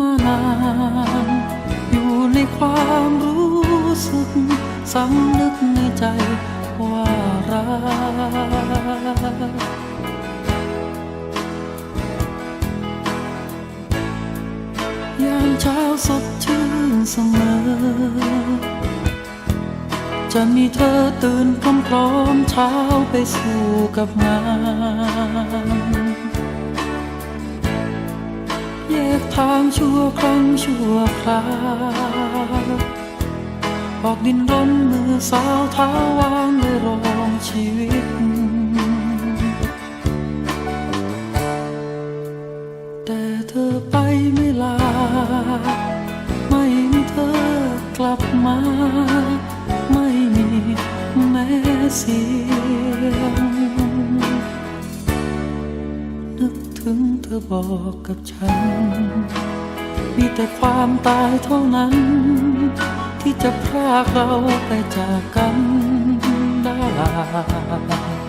มานาน อยู่ในความรู้สึกสำนึกในใจว่ารักยามเช้าสดชื่นเสมอ จะมีเธอตื่นพร้อมๆเช้าไปสู่กับงาน ชั่วครั้งชั่วคราวออกดินรนมือสาวเท้าวางเลยรองชีวิต แต่เธอไปไม่ลา ไม่มีเธอกลับมา ไม่มีแม้เสียงนึกถึงเธอบอกกับฉัน มีแต่ความตายเท่านั้น ที่จะพรากเราไปจากกันได้